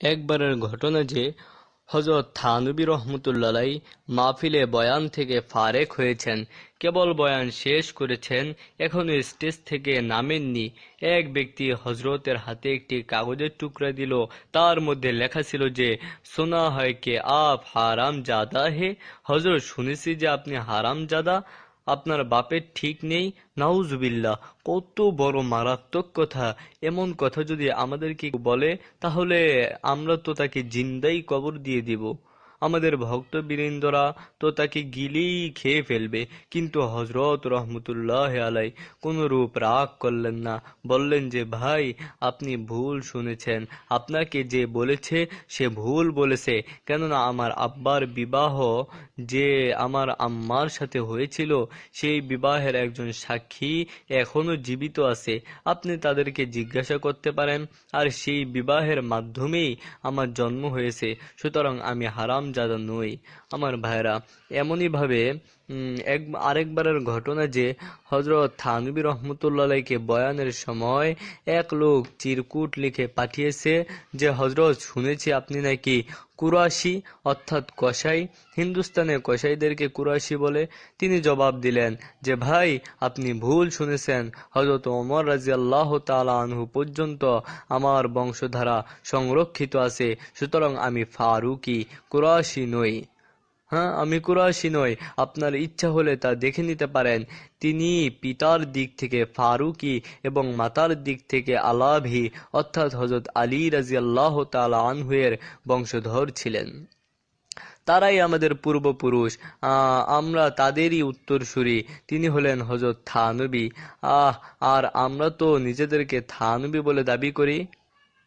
একবারের ঘটনা যে হযরত থানবী রহমতুল্লাহ মাহফিলে বয়ান থেকে ফারেক হয়েছেন, কেবল বয়ান শেষ করেছেন এখনও স্টেজ থেকে নামেননি। এক ব্যক্তি হজরতের হাতে একটি কাগজের টুকরা দিল, তার মধ্যে লেখা ছিল যে শোনা হয় কে আপ হারাম জাদা হে? হজরত শুনেছি যে আপনি হারাম জাদা আপনার বাপের ঠিক নেই? নাউজুবিল্লা কত বড় মারাত্মক কথা। এমন কথা যদি আমাদেরকে বলে, তাহলে আমরা তো তাকে জিন্দাই কবর দিয়ে দিব। আমাদের ভক্তবীরেন্দরা তো তাকে গিলেই খেয়ে ফেলবে। কিন্তু হজরত রহমতুল্লাহ আলাই কোন রূপ রাগ করলেন না। বললেন যে, ভাই, আপনি ভুল শুনেছেন। আপনাকে যে বলেছে, সে ভুল বলেছে। কেননা আমার আব্বার বিবাহ যে আমার আম্মার সাথে হয়েছিল, সেই বিবাহের একজন সাক্ষী এখনও জীবিত আছে। আপনি তাদেরকে জিজ্ঞাসা করতে পারেন, আর সেই বিবাহের মাধ্যমেই আমার জন্ম হয়েছে। সুতরাং আমি হারাম জাদা নই। আমার ভাইরা এমনইভাবে এক, আরেকবারের ঘটনা যে হজরত থানবী রহমতুল্লাহকে বয়ানের সময় এক লোক চিরকুট লিখে পাঠিয়েছে যে হজরত শুনেছি আপনি নাকি কুরাশি, অর্থাৎ কসাই। হিন্দুস্তানের কসাইদেরকে কুরাশি বলে তিনি জবাব দিলেন যে, ভাই, আপনি ভুল শুনেছেন। হজরত ওমর রাজি আল্লাহ আনহু পর্যন্ত আমার বংশধারা সংরক্ষিত আছে। সুতরাং আমি ফারুকি, কুরাশি নই। হ্যাঁ আমি কুরাশি নই। আপনার ইচ্ছা হলে তা দেখে নিতে পারেন। তিনি পিতার দিক থেকে ফারুকি এবং মাতার দিক থেকে আলাভি, অর্থাৎ হজরত আলী রাজিয়াল্লাহ তালা আনহুয়ের বংশধর ছিলেন। তারাই আমাদের পূর্বপুরুষ। আমরা তাদেরই উত্তরসূরি। তিনি হলেন হজরত থানবী। আহ, আর আমরা তো নিজেদেরকে থানবী বলে দাবি করি।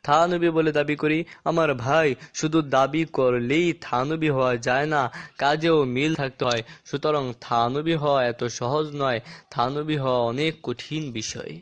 থানবী বলে দাবি করি, আমার ভাই, শুধু দাবি করলেই থানবি হওয়া যায় না, কাজেও মিল থাকতে হয়। সুতরাং থানবী হওয়া এত সহজ নয়। থানবি হওয়া অনেক কঠিন বিষয়।